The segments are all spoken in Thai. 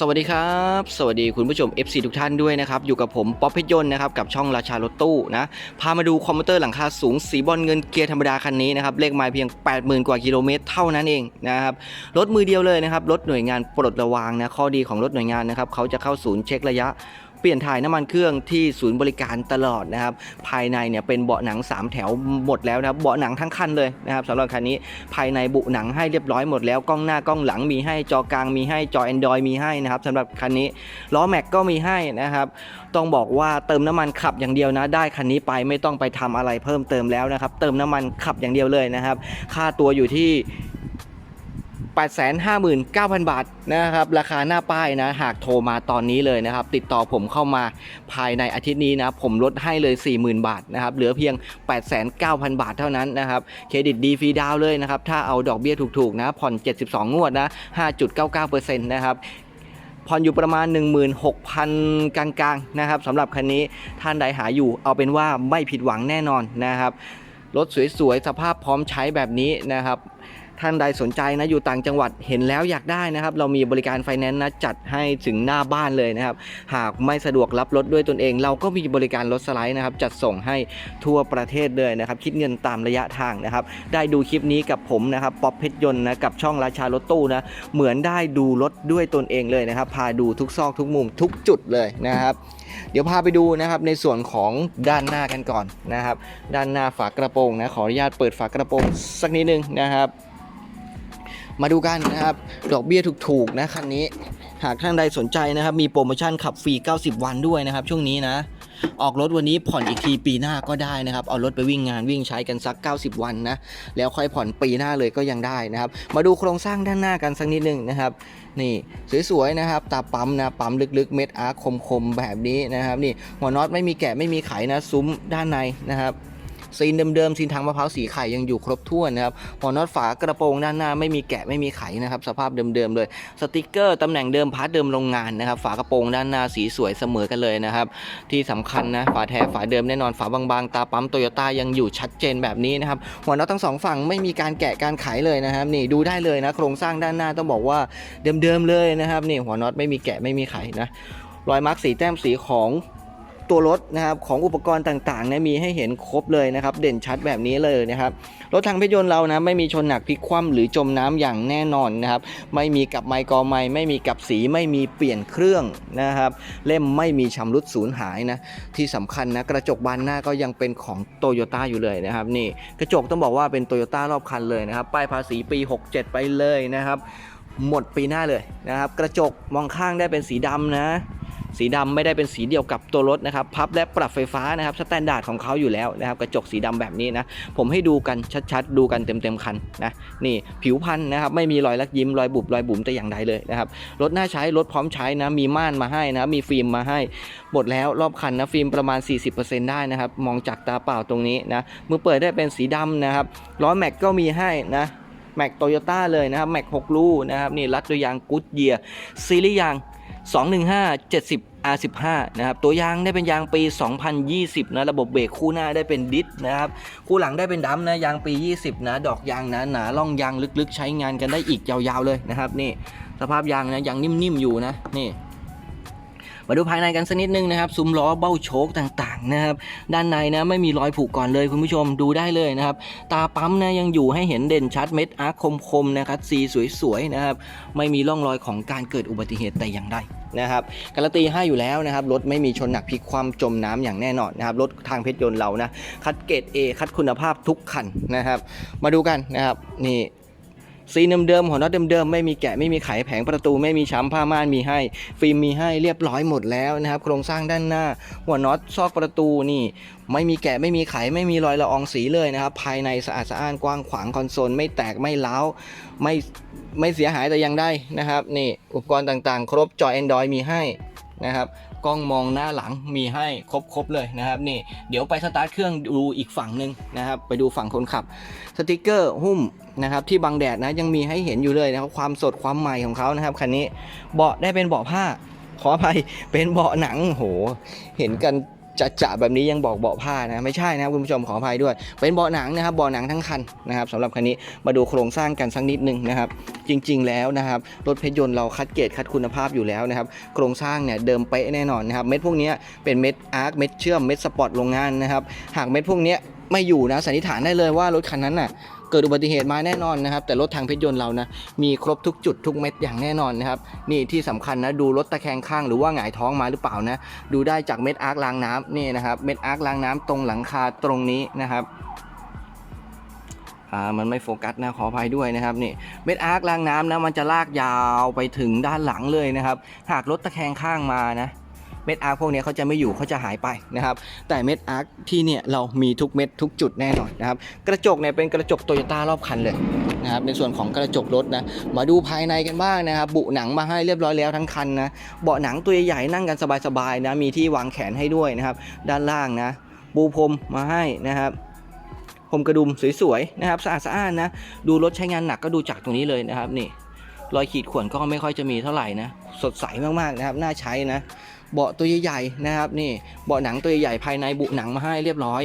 สวัสดีครับ สวัสดีคุณผู้ชม FC ทุกท่านด้วยนะครับ อยู่กับผมป๊อปเพชรยนต์นะครับ กับช่องราชารถตู้นะ พามาดูคอมพิวเตอร์หลังคาสูง สีบอลเงินเกียร์ธรรมดาคันนี้นะครับ เลขไมายเพียง 80,000 กว่ากิโลเมตรเท่านั้นเองนะครับ รถมือเดียวเลยนะครับ รถหน่วยงานปลดระวางนะ ข้อดีของรถหน่วยงานนะครับ เขาจะเข้าศูนย์เช็คระยะ เปลี่ยนถ่ายน้ำมันเครื่องที่ศูนย์บริการตลอดนะครับ ภายในเนี่ยเป็นเบาะหนัง 3 แถวหมดแล้วนะครับเบาะหนังทั้งคันเลยนะครับสำหรับคันนี้ภายในบุหนังให้เรียบร้อยหมดแล้วกล้องหน้ากล้องหลังมีให้จอกลางมีให้จอ Android มีให้นะครับสำหรับคันนี้ล้อแม็กก็มีให้นะครับ ต้องบอกว่าเติมน้ำมันขับอย่างเดียวนะ ได้คันนี้ไปไม่ต้องไปทำอะไรเพิ่มเติมแล้วนะครับ เติมน้ำมันขับอย่างเดียวเลยนะครับ ค่าตัวอยู่ที่ 859,000 บาทนะครับราคาหน้าป้ายนะหากโทรมาตอนนี้เลยนะครับติดต่อผมเข้ามาภายในอาทิตย์นี้นะผมลดให้เลย 40,000 บาทนะครับเหลือเพียง 89,000 บาทเท่านั้นนะครับเครดิตดีฟรีดาวเลยนะครับถ้าเอาดอกเบี้ยถูกๆนะผ่อน 72 งวดนะ5.99%นะครับผ่อนอยู่ประมาณ 16,000 กลางๆนะครับสำหรับคันนี้ท่านใดหาอยู่ เอาเป็นว่าไม่ผิดหวังแน่นอนนะครับรถสวยๆ สภาพพร้อมใช้แบบนี้นะครับ ท่านใดสนใจนะอยู่ต่างจังหวัดเห็นแล้วอยากได้นะครับ เรามีบริการไฟแนนซ์นะจัดให้ถึงหน้าบ้านเลยนะครับ หากไม่สะดวกรับรถด้วยตนเอง เราก็มีบริการรถสไลด์นะครับ จัดส่งให้ทั่วประเทศเลยนะครับ คิดเงินตามระยะทางนะครับ ได้ดูคลิปนี้กับผมนะครับป๊อปเพชรยนต์นะกับช่องราชารถตู้นะเหมือนได้ดูรถด้วยตนเองเลยนะครับ พาดูทุกซอกทุกมุมทุกจุดเลยนะครับ เดี๋ยวพาไปดูนะครับในส่วนของด้านหน้ากันก่อนนะครับ ด้านหน้าฝากระโปรงนะขออนุญาตเปิดฝากระโปรงสักนิดนึงนะครับ มาดูกันนะครับ ดอกเบี้ยถูกๆนะคันนี้ หากท่านใดสนใจนะครับ มีโปรโมชั่นขับฟรี 90 วันด้วยนะครับ ช่วงนี้นะ ออกรถวันนี้ผ่อนอีกทีปีหน้าก็ได้นะครับ เอารถไปวิ่งงานวิ่งใช้กันสัก 90 วันนะ แล้วค่อยผ่อนปีหน้าเลยก็ยังได้นะครับ มาดูโครงสร้างด้านหน้ากันสักนิดนึงนะครับ นี่สวยๆนะครับ ตาปั๊มนะ ปั๊มลึกๆ เม็ดอาร์คมๆแบบนี้นะครับ นี่หัวน็อตไม่มีแกะไม่มีไขนะ ซุ้มด้านในนะครับ ซีนเดิมๆซีนทางมะพร้าวสีไข่ยังอยู่ครบถ้วนนะครับหัวน็อตฝากระโปรงด้านหน้าไม่มีแกะไม่มีไขนะครับสภาพเดิมๆเลยสติกเกอร์ตำแหน่งเดิมพาร์ทเดิมโรงงานนะครับฝากระโปรงด้านหน้าสีสวยเสมอกันเลยนะครับที่สำคัญนะฝาแท้ฝาเดิมแน่นอนฝาบางๆ ตาปั๊มโตโยต้ายังอยู่ชัดเจนแบบนี้นะครับหัวน็อตทั้งสองฝั่งไม่มีการแกะการไขเลยนะครับนี่ดูได้เลยนะโครงสร้างด้านหน้าต้องบอกว่าเดิมๆเลยนะครับนี่หัวน็อตไม่มีแกะไม่มีไขนะรอยมาร์กสีแต้มสีของ ตัวรถนะครับของอุปกรณ์ต่างๆเนี่ยมีให้เห็นครบเลยนะครับ เด่นชัดแบบนี้เลยนะครับรถทางเพชรยนต์เรานะไม่มีชนหนักพลิกคว่ำหรือจมน้ำอย่างแน่นอนนะครับ ไม่มีกับไมค์กอไมค์ไม่มีกับสีไม่มีเปลี่ยนเครื่องนะครับ เล่มไม่มีชำรุดสูญหายนะที่สำคัญนะกระจกบานหน้าก็ยังเป็นของโตโยต้าอยู่เลยนะครับนี่กระจกต้องบอกว่าเป็นโตโยต้ารอบคันเลยนะครับป้ายภาษีปี 67 ไปเลยนะครับ หมดปีหน้าเลยนะครับ กระจกมองข้างได้เป็นสีดำนะ สีดำไม่ได้เป็นสีเดียวกับตัวรถนะครับพับและปรับไฟฟ้านะครับสแตนดาร์ดของเขาอยู่แล้วนะครับกระจกสีดำแบบนี้นะผมให้ดูกันชัดๆ ดูกันเต็มๆคันนะนี่ผิวพันธุ์นะครับไม่มีรอยลักยิ้มรอยบุบรอยบุ๋มแต่อย่างใดเลยนะครับรถน่าใช้รถพร้อมใช้นะมีม่านมาให้นะมีฟิล์มมาให้หมดแล้วรอบคันนะฟิล์มประมาณ 40%ได้นะครับมองจากตาเปล่าตรงนี้นะมือเปิดได้เป็นสีดำนะครับล้อแม็กก็มีให้นะแม็กโตโยต้าเลยนะครับแม็ก6ลูนะครับนี่รัดด้วยยางกูดเยียซีรีส์ยาง 215 70 R15 นะครับ ตัวยางได้เป็นยางปี 2020 นะ ระบบเบรกคู่หน้าได้เป็นดิสนะครับ คู่หลังได้เป็นดัมนะ ยางปี 20 นะ ดอกยางนะหนาล่องยางลึกๆ ใช้งานกันได้อีกยาวๆเลยนะครับนี่ สภาพยางนะยังนิ่มๆอยู่นะนี่มาดูภายในกันสักนิดนึงนะครับ ซุ้มล้อเบ้าโชคต่างๆนะครับ ด้านในนะไม่มีรอยผุก่อนเลยคุณผู้ชมดูได้เลยนะครับ ตาปั๊มนะยังอยู่ให้เห็นเด่นชัดเม็ดอาร์คคมๆนะครับสีสวยๆนะครับ ไม่มีร่องรอยของการเกิดอุบัติเหตุแต่อย่างใด นะครับการันตีให้อยู่แล้วนะครับรถไม่มีชนหนักพลิกคว่ำจมน้ำอย่างแน่นอนนะครับรถทางเพชรยนต์เรานะคัดเกรด A คัดคุณภาพทุกคันนะครับ มาดูกันนะครับนี่ ซีเดิมๆหัวน็อตเดิมๆไม่มีแกะไม่มีไขแผงประตูไม่มีช้ำผ้าม่านมีให้ ฟิล์มมีให้เรียบร้อยหมดแล้วนะครับโครงสร้างด้านหน้า หัวน็อตซอกประตูนี่ ไม่มีแกะไม่มีไขไม่มีรอยละอองสีเลยนะครับภายในสะอาดสะอ้านกว้างขวางคอนโซลไม่แตกไม่เล้าไม่ไม่เสียหายแต่ยังได้นะครับนี่อุปกรณ์ต่างๆ ครบจอ Android มีให้นะครับ กล้องมองหน้าหลังมีให้ครบๆเลยนะครับนี่เดี๋ยวไปสตาร์ทเครื่องดูอีกฝั่งหนึ่งนะครับไปดูฝั่งคนขับสติกเกอร์หุ้มนะครับที่บังแดดนะยังมีให้เห็นอยู่เลยนะครับความสดความใหม่ของเขานะครับคันนี้เบาะได้เป็นเบาะผ้าขออภัยเป็นเบาะหนังโหเห็นกัน จะจะแบบนี้ยังบอกเบาะผ้านะไม่ใช่นะครับคุณผู้ชมขออภัยด้วย เป็นเบาะหนังนะครับเบาะหนังทั้งคันนะครับสำหรับคันนี้มาดูโครงสร้างกันสักนิดนึงนะครับ จริง ๆ แล้วนะครับรถเพชรยนต์เราคัดเกรดคัดคุณภาพอยู่แล้วนะครับโครงสร้างเนี่ยเดิมเป๊ะแน่นอนนะครับเม็ดพวกนี้เป็นเม็ดอาร์คเม็ดเชื่อมเม็ดสปอร์ตโรงงานนะครับหากเม็ดพวกนี้ไม่อยู่นะสันนิษฐานได้เลยว่ารถคันนั้นน่ะ เกิดอุบัติเหตุมาแน่นอนนะครับ แต่รถทางเพชรยนต์เรานะมีครบทุกจุดทุกเม็ดอย่างแน่นอนนะครับนี่ที่สำคัญนะดูรถตะแคงข้างหรือว่าหงายท้องมาหรือเปล่านะดูได้จากเม็ดอาร์คล้างน้ำนี่นะครับเม็ดอาร์คล้างน้ำตรงหลังคาตรงนี้นะครับอ่ามันไม่โฟกัสนะขออภัยด้วยนะครับนี่เม็ดอาร์คล้างน้ำนะมันจะลากยาวไปถึงด้านหลังเลยนะครับ หากรถตะแคงข้างมานะ เม็ดอาร์คพวกนี้เขาจะไม่อยู่เขาจะหายไปนะครับแต่เม็ดอาร์คที่เนี่ยเรามีทุกเม็ดทุกจุดแน่นอนนะครับกระจกเนี่ยเป็นกระจกโตโยต้ารอบคันเลยนะครับในส่วนของกระจกรถนะมาดูภายในกันบ้างนะครับบุหนังมาให้เรียบร้อยแล้วทั้งคันนะเบาะหนังตัวใหญ่ๆนั่งกันสบายๆนะมีที่วางแขนให้ด้วยนะครับด้านล่างนะปูพรมมาให้นะครับพรมกระดุมสวยๆนะครับสะอาดสะอ้านนะดูรถใช้งานหนักก็ดูจากตรงนี้เลยนะครับนี่รอยขีดข่วนก็ไม่ค่อยจะมีเท่าไหร่นะสดใสมากๆนะครับน่าใช้นะ เบาะตัวใหญ่ๆนะครับนี่เบาะหนังตัวใหญ่ๆภายในบุหนังมาให้เรียบร้อย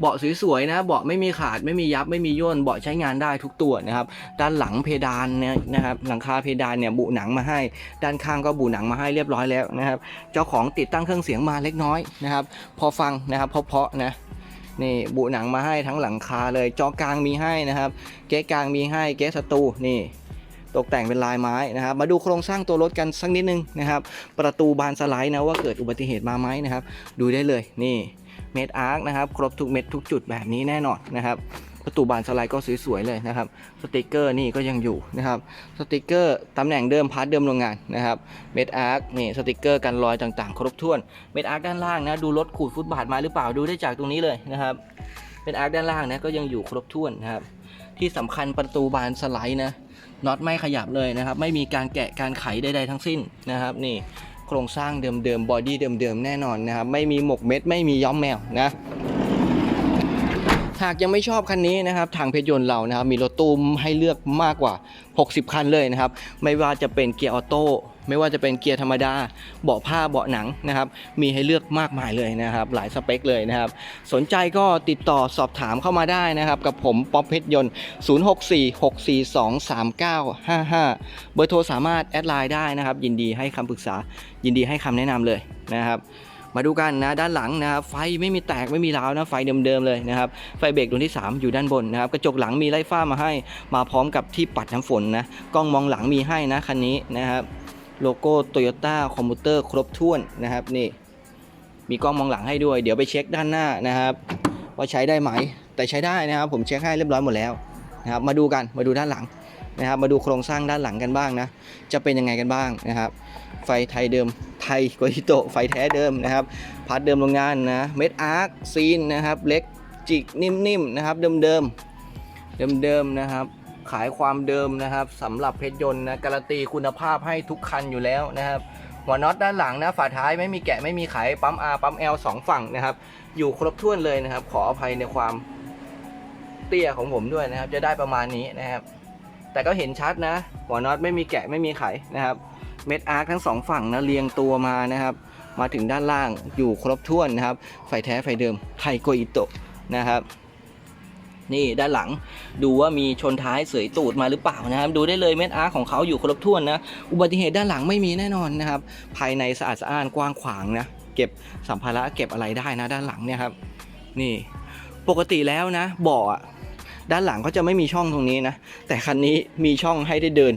เบาะสวยๆนะเบาะไม่มีขาดไม่มียับไม่มีย่นเบาะใช้งานได้ทุกตัวนะครับ ด้านหลังเพดานเนี่ยนะครับหลังคาเพดานเนี่ยบุหนังมาให้ ด้านข้างก็บุหนังมาให้เรียบร้อยแล้วนะครับ เจ้าของติดตั้งเครื่องเสียงมาเล็กน้อยนะครับ พอฟังนะครับเพาะๆนะนี่บุหนังมาให้ทั้งหลังคาเลยจอกลางมีให้นะครับ เก๊กลางมีให้เก๊สตูนี่ ตกแต่งเป็นลายไม้นะครับ มาดูโครงสร้างตัวรถกันสักนิดนึงนะครับ ประตูบานสไลด์นะว่าเกิดอุบัติเหตุมาไหมนะครับ ดูได้เลยนี่เม็ดอาร์คนะครับ ครบทุกเม็ดทุกจุดแบบนี้แน่นอนนะครับประตูบานสไลด์ก็สวยๆเลยนะครับ สติกเกอร์นี่ก็ยังอยู่นะครับ สติกเกอร์ตำแหน่งเดิมพาร์ทเดิมโรงงานนะครับ เม็ดอาร์คนี่สติกเกอร์กันรอยต่างๆ ครบถ้วน เม็ดอาร์คด้านล่างนะดูรถขูดฟุตบาทมาหรือเปล่าดูได้จากตรงนี้เลยนะครับ เม็ดอาร์คด้านล่างนะก็ยังอยู่ครบถ้วนนะครับ ที่สำคัญประตูบานสไลด์นะน็อตไม่ขยับเลยนะครับ ไม่มีการแกะการไขใดๆทั้งสิ้นนะครับ นี่โครงสร้างเดิมๆบอดี้เดิมๆแน่นอนนะครับ ไม่มีหมกเม็ด ไม่มีย้อมแมวนะหากยังไม่ชอบคันนี้นะครับ ทางเพชรยนต์เรานะครับ มีรถตู้ให้เลือกมากกว่า 60 คันเลยนะครับ ไม่ว่าจะเป็นเกียร์ออโต้ ไม่ว่าจะเป็นเกียร์ธรรมดา เบาะผ้าเบาะหนังนะครับ มีให้เลือกมากมายเลยนะครับ หลายสเปคเลยนะครับ สนใจก็ติดต่อสอบถามเข้ามาได้นะครับ กับผมป๊อปเพชรยนต์ 0646423955 เบอร์โทรสามารถแอดไลน์ได้นะครับ ยินดีให้คำปรึกษา ยินดีให้คำแนะนำเลยนะครับมาดูกันนะด้านหลังนะครับไฟไม่มีแตกไม่มีร้าวนะไฟเดิมๆเลยนะครับไฟเบรกดวงที่ 3 อยู่ด้านบนนะครับกระจกหลังมีไล่ฟ้ามาให้ มาพร้อมกับที่ปัดน้ำฝนนะกล้องมองหลังมีให้นะคันนี้นะครับ โลโก้โตโยต้าคอมพิวเตอร์ครบถ้วนนะครับนี่ มีกล้องมองหลังให้ด้วย เดี๋ยวไปเช็คด้านหน้านะครับ ว่าใช้ได้ไหม แต่ใช้ได้นะครับ ผมเช็คให้เรียบร้อยหมดแล้วนะครับ มาดูกันมาดูด้านหลังนะครับ มาดูโครงสร้างด้านหลังกันบ้างนะ จะเป็นยังไงกันบ้างนะครับ ไฟไทยเดิมไทยโกฮิโตะไฟแท้เดิมนะครับพาร์ทเดิมโรงงานนะเม็ดอาร์คซีนนะครับเล็กจิกนิ่มๆนะครับ เดิมๆเดิมๆนะครับ ขายความเดิมนะครับสำหรับเพชรยนต์นะการันตีคุณภาพให้ทุกคันอยู่แล้วนะครับหัวน็อตด้านหลังนะฝาท้ายไม่มีแกะไม่มีไขปั๊ม R ปั๊ม L สองฝั่งนะครับอยู่ครบถ้วนเลยนะครับ ขออภัยในความเตี้ยของผมด้วยนะครับ จะได้ประมาณนี้นะครับ แต่ก็เห็นชัดนะ หัวน็อตไม่มีแกะไม่มีไขนะครับเม็ดอาร์คทั้งสองฝั่งนะเรียงตัวมานะครับ มาถึงด้านล่างอยู่ครบถ้วนนะครับ ไฟแท้ไฟเดิมไทโกอิโตะนะครับ นี่ด้านหลังดูว่ามีชนท้ายเสยตูดมาหรือเปล่านะครับ ดูได้เลยเม็ดอาร์ของเขาอยู่ครบถ้วนนะอุบัติเหตุด้านหลังไม่มีแน่นอนนะครับ ภายในสะอาดสะอ้านกว้างขวางนะเก็บสัมภาระเก็บอะไรได้นะด้านหลังเนี่ยครับนี่ปกติแล้วนะเบาะอะ ด้านหลังก็จะไม่มีช่องตรงนี้นะ แต่คันนี้มีช่องให้ได้เดิน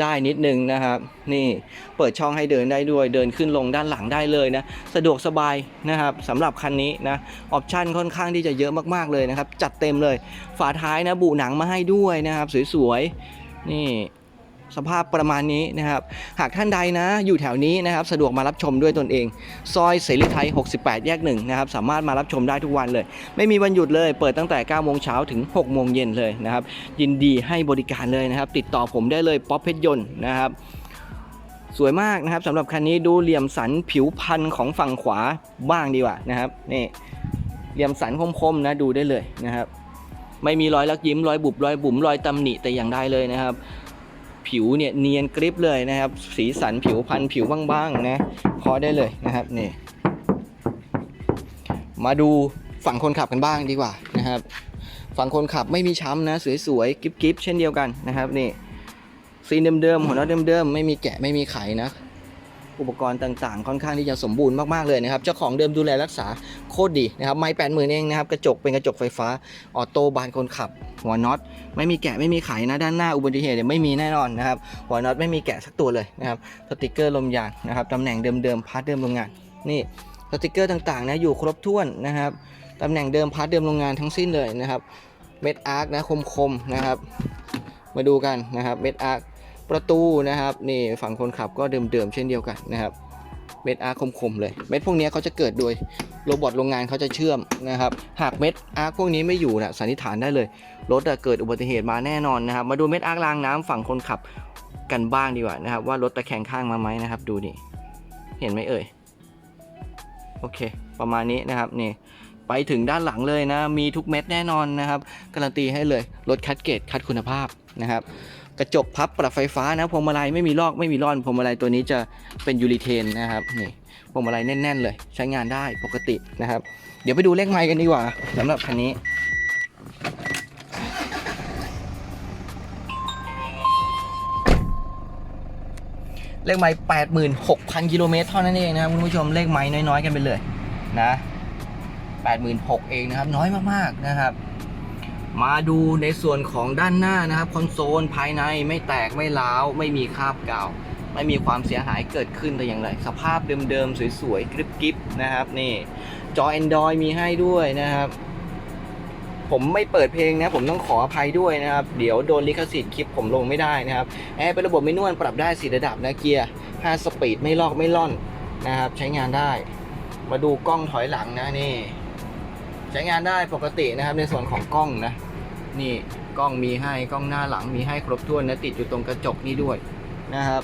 ได้นิดนึงนะครับ นี่เปิดช่องให้เดินได้ด้วย เดินขึ้นลงด้านหลังได้เลยนะ สะดวกสบายนะครับสำหรับคันนี้นะ ออปชันค่อนข้างที่จะเยอะมากๆเลยนะครับ จัดเต็มเลย ฝาท้ายนะบุหนังมาให้ด้วยนะครับ สวยๆ นี่ สภาพประมาณนี้นะครับ หากท่านใดนะอยู่แถวนี้นะครับ สะดวกมารับชมด้วยตนเอง ซอยเสรีไทย 68 แยกหนึ่งนะครับ สามารถมารับชมได้ทุกวันเลย ไม่มีวันหยุดเลย เปิดตั้งแต่ 9 โมงเช้าถึง 6 โมงเย็นเลยนะครับ ยินดีให้บริการเลยนะครับ ติดต่อผมได้เลยป๊อปเพชรยนต์นะครับสวยมากนะครับสำหรับคันนี้ดูเหลี่ยมสันผิวพันธุ์ของฝั่งขวาบ้างดีกว่านะครับนี่เหลี่ยมสันคมๆนะดูได้เลยนะครับ ไม่มีรอยลักยิ้มรอยบุบรอยบุ๋มรอยตำหนิแต่อย่างใดเลยนะครับ ผิวเนี่ยเนียนกริบเลยนะครับ สีสันผิวพันธุ์ผิวบ้างๆนะพอได้เลยนะครับนี่มาดูฝั่งคนขับกันบ้างดีกว่านะครับ ฝั่งคนขับไม่มีช้ำนะ สวยๆกิ๊บๆเช่นเดียวกันนะครับนี่ซีนเดิมๆหัวน็อตเดิมๆไม่มีแกะไม่มีไขนะ อุปกรณ์ต่างๆ ค่อนข้างที่จะสมบูรณ์มากๆเลยนะครับเจ้าของเดิมดูแลรักษาโคตรดีนะครับไม่แปดหมื่นเองนะครับกระจกเป็นกระจกไฟฟ้าออโต้บานคนขับ หัวน็อตไม่มีแกะไม่มีไขนะด้านหน้าอุบัติเหตุเนี่ยไม่มีแน่นอนนะครับหัวน็อตไม่มีแกะสักตัวเลยนะครับสติกเกอร์ลมยางนะครับตำแหน่งเดิมๆพาร์ทเดิมโรงงานนี่สติกเกอร์ต่างๆนะอยู่ครบถ้วนนะครับตำแหน่งเดิมพาร์ทเดิมโรงงานทั้งสิ้นเลยนะครับเม็ดอาร์คนะคมๆนะครับมาดูกันนะครับเม็ดอาร์ค ประตูนะครับนี่ฝั่งคนขับก็เดิมๆเช่นเดียวกันนะครับเม็ดอาร์คมๆเลย เม็ดพวกนี้เขาจะเกิดโดยโรบอทโรงงานเขาจะเชื่อมนะครับ หากเม็ดอาร์คพวกนี้ไม่อยู่นะสันนิษฐานได้เลย รถอะเกิดอุบัติเหตุมาแน่นอนนะครับ มาดูเม็ดอาร์ครางน้ำฝั่งคนขับกันบ้างดีกว่านะครับ ว่ารถตะแคงข้างมาไหมนะครับ ดูนี่เห็นไหมเอ่ยโอเค ประมาณนี้นะครับนี่ไปถึงด้านหลังเลยนะ มีทุกเม็ดแน่นอนนะครับ การันตีให้เลยรถคัดเกรดคัดคุณภาพนะครับ กระจกพับปรับไฟฟ้านะพวงมาลัยไม่มีลอกไม่มีร่อนพวงมาลัยตัวนี้จะเป็นยูริเทนนะครับนี่พวงมาลัยแน่น ๆ เลย ใช้งานได้ปกตินะครับ เดี๋ยวไปดูเลขไมล์กันดีกว่าสำหรับคันนี้เลขไมล์86,000กิโลเมตรเท่านั้นเองนะครับคุณผู้ชมเลขไมล์น้อยๆกันไปเลยนะ86,000เองนะครับ น้อยมากๆนะครับ มาดูในส่วนของด้านหน้านะครับคอนโซลภายในไม่แตกไม่ร้าวไม่มีคราบกาวไม่มีความเสียหายเกิดขึ้นแต่อย่างไร สภาพเดิมๆ สวยๆกริบๆนะครับนี่จอ Android มีให้ด้วยนะครับ ผมไม่เปิดเพลงนะผมต้องขออภัยด้วยนะครับ เดี๋ยวโดนลิขสิทธิ์คลิปผมลงไม่ได้นะครับแอร์เป็นระบบไม่นวลปรับได้สีระดับนะเกียร์ 5 สปีดไม่ลอกไม่ล่อนนะครับ ใช้งานได้ มาดูกล้องถอยหลังนะนี่ ใช้งานได้ปกตินะครับในส่วนของกล้องนะ นี่กล้องมีให้กล้องหน้าหลังมีให้ครบถ้วนนะติดอยู่ตรงกระจกนี่ด้วยนะครับ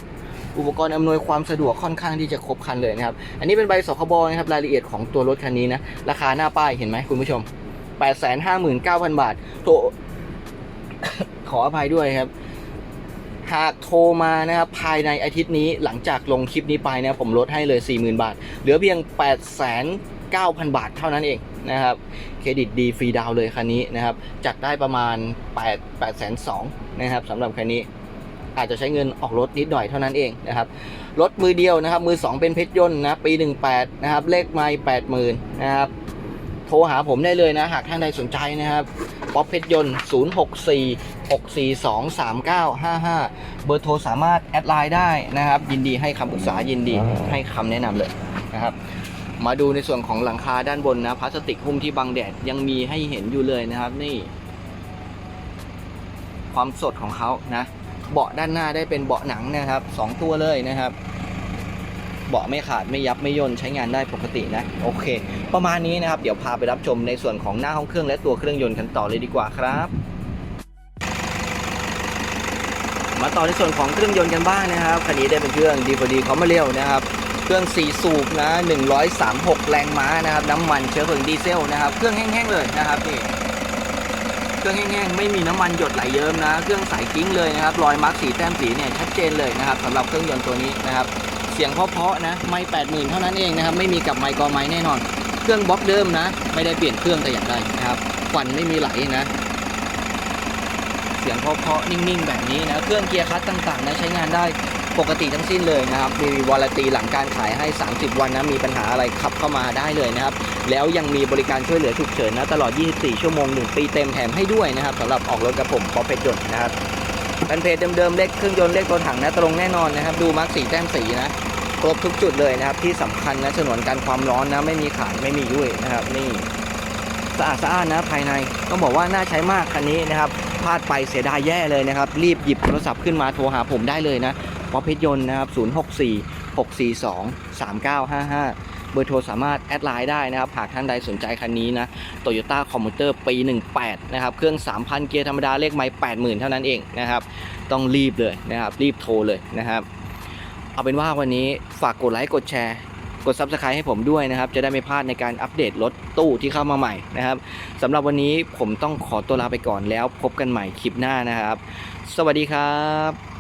อุปกรณ์อำนวยความสะดวกค่อนข้างที่จะครบครันเลยนะครับ อันนี้เป็นใบสคบนะครับรายละเอียดของตัวรถคันนี้นะ ราคาหน้าป้ายเห็นไหมคุณผู้ชม 859,000 บาท โทร ขออภัยด้วยครับ หากโทรมานะครับภายในอาทิตย์นี้หลังจากลงคลิปนี้ไปนะผมลดให้เลย 40,000 บาท เหลือเพียง8,9,000 บาทเท่านั้นเอง นะครับเครดิตดีฟรีดาวน์เลยคันนี้นะครับจัดได้ประมาณ 8 8 2 0 0นะครับสำหรับคันนี้อาจจะใช้เงินออกรถนิดหน่อยเท่านั้นเองนะครับรถมือเดียวนะครับ มือ 2 เป็นเพชรยนต์นะปี 18 นะครับ เลขไม่80,000นะครับโทรหาผมได้เลยนะ หากท่านใดสนใจนะครับป๊อปเพชรยนต์ 064 642 3955 เบอร์โทรสามารถแอดไลน์ได้นะครับ ยินดีให้คำปรึกษายินดีให้คำแนะนำเลยนะครับ มาดูในส่วนของหลังคาด้านบนนะพลาสติกหุ้มที่บังแดดยังมีให้เห็นอยู่เลยนะครับ นี่ ความสดของเขานะ เบาะด้านหน้าได้เป็นเบาะหนังนะครับสองตัวเลยนะครับ เบาะไม่ขาดไม่ยับไม่ย่นใช้งานได้ปกตินะ โอเค ประมาณนี้นะครับ เดี๋ยวพาไปรับชมในส่วนของหน้าห้องเครื่องและตัวเครื่องยนต์กันต่อเลยดีกว่าครับมาต่อในส่วนของเครื่องยนต์กันบ้างนะครับ คันนี้ได้เป็นเครื่องดีพอดีคอมมาเรียวนะครับ เครื่อง4สูบนะ 136 แรงม้านะครับ น้ำมันเชื้อเพลิงดีเซลนะครับ เครื่องแห้งๆเลยนะครับนี่เครื่องแห้งๆไม่มีน้ำมันหยดไหลเยิ้มนะ เครื่องใสกิ้งเลยนะครับ รอยมาร์กสีแต้มสีเนี่ยชัดเจนเลยนะครับสำหรับเครื่องยนต์ตัวนี้นะครับ เสียงเพาะๆนะ ไม่แปดหมื่นเท่านั้นเองนะครับ ไม่มีกับไมค์กอไม้แน่นอน เครื่องบล็อกเดิมนะ ไม่ได้เปลี่ยนเครื่องแต่อย่างใดนะครับควันไม่มีไหลนะเสียงเพาะๆนิ่งๆ แบบนี้นะ เครื่องเกียร์คลัตช์ต่างๆนะใช้งานได้ ปกติทั้งสิ้นเลยนะครับ มีวารันตีหลังการขายให้ 30 วันนะ มีปัญหาอะไรขับเข้ามาได้เลยนะครับ แล้วยังมีบริการช่วยเหลือฉุกเฉินนะ ตลอด 24 ชั่วโมง 1 ปีเต็มแถมให้ด้วยนะครับสำหรับออกรถกับผมปอเพชรยนต์นะครับแผ่นเพจเดิมๆ เลขเครื่องยนต์เลขตัวถังนะ ตรงแน่นอนนะครับ ดูมาร์กสีแต้มสีนะ ครบทุกจุดเลยนะครับ ที่สำคัญนะฉนวนกันความร้อนนะ ไม่มีขาดไม่มียุ่ยนะครับ นี่สะอาดสะอานนะภายในต้องบอกว่าน่าใช้มากคันนี้นะครับพลาดไปเสียดายแย่เลยนะครับ รีบหยิบโทรศัพท์ขึ้นมาโทรหาผมได้เลยนะ ป๊อปเพชรยนต์นะครับ 064 642 3955 เบอร์โทรสามารถแอดไลน์ได้นะครับ หากท่านใดสนใจคันนี้นะ Toyota c o m m u t e r ปี 18 นะครับ เครื่อง 3,000 เกียร์ธรรมดาเลขไมล์80,000 เท่านั้นเองนะครับ ต้องรีบเลยนะครับ รีบโทรเลยนะครับ เอาเป็นว่าวันนี้ฝากกดไลค์กดแชร์กด Subscribe ให้ผมด้วยนะครับ จะได้ไม่พลาดในการอัปเดตรถตู้ที่เข้ามาใหม่นะครับสำหรับวันนี้ผมต้องขอตัวลาไปก่อนแล้วพบกันใหม่คลิปหน้านะครับ สวัสดีครับ